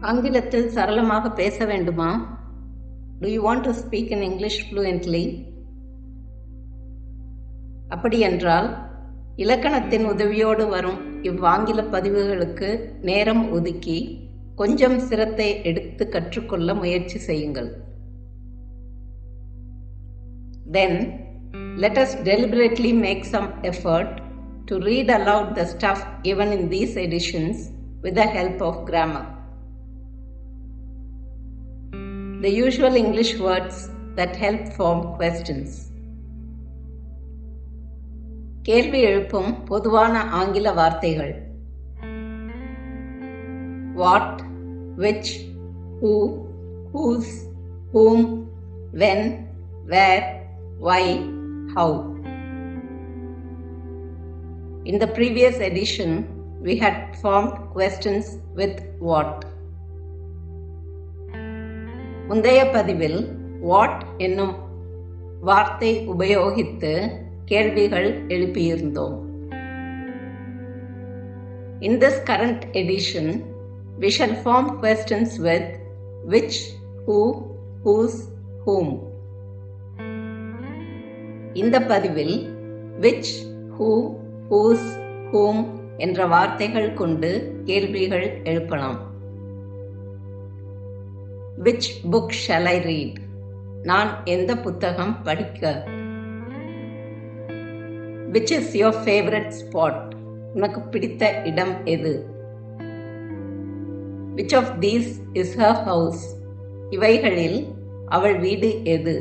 ஆங்கிலத்தில் சரளமாக பேச வேண்டுமா? Do you want to speak in English fluently அப்படியென்றால் இலக்கணத்தின் உதவியோடு வரும் இவ்வாங்கில பதிவுகளுக்கு நேரம் ஒதுக்கி கொஞ்சம் சிரத்தை எடுத்து கற்றுக்கொள்ள முயற்சி செய்யுங்கள். Then let us deliberately make some effort to read aloud the stuff even in these editions with the help of grammar The usual English words that help form questions. கேள்வி எழுப்பும் பொதுவான ஆங்கில வார்த்தைகள் what which who whose whom when where why how in the previous edition we had formed questions with what முந்தைய பதிவில் what என்னும் வார்த்தை உபயோகித்து கேள்விகள் எழுப்பியிருந்தோம் In this current edition we shall form questions with which, who, whose, whom. இந்த பதிவில் which who whose ஹூம் என்ற வார்த்தைகள் கொண்டு கேள்விகள் எழுப்பலாம் which book shall I read? நான் எந்த புத்தகம் படிக்க which is your favorite spot? உனக்கு பிடித்த இடம் எது which of these is her house? இவைகளில் அவள் வீடு எது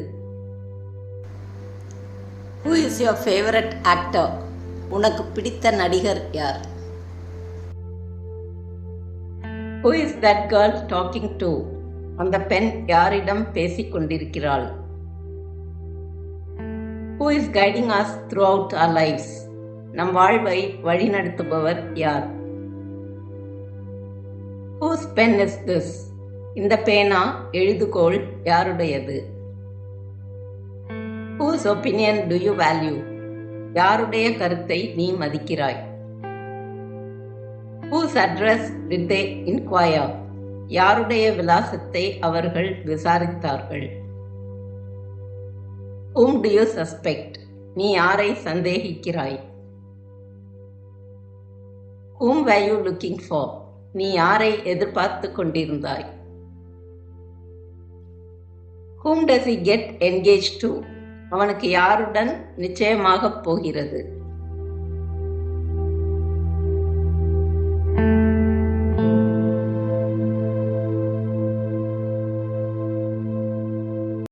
Who is your favorite actor? உனக்கு பிடித்த நடிகர் யார் Who is that girl talking to? அந்த பெண் யாரிடம் பேசிக் கொண்டிருக்கிறாள் who is guiding us throughout our lives நம் வாழ்வை வழிநடத்துபவர் யார் ஹூஸ் பென் இஸ் திஸ் இந்த பேனா எழுதுகோள் யாருடையது whose opinion do you value யாருடைய கருத்தை நீ மதிக்கிறாய் whose address did they enquire யாருடைய விலாசத்தை அவர்கள் விசாரித்தார்கள்? ஹூம் டு யூ சஸ்பெக்ட் நீ யாரை சந்தேகிக்கிறாய்? Whom were you looking for நீ யாரை எதிர்பார்த்து கொண்டிருந்தாய்? Whom does he get engage to அவனுக்கு யாருடன் நிச்சயமாகப் போகிறது?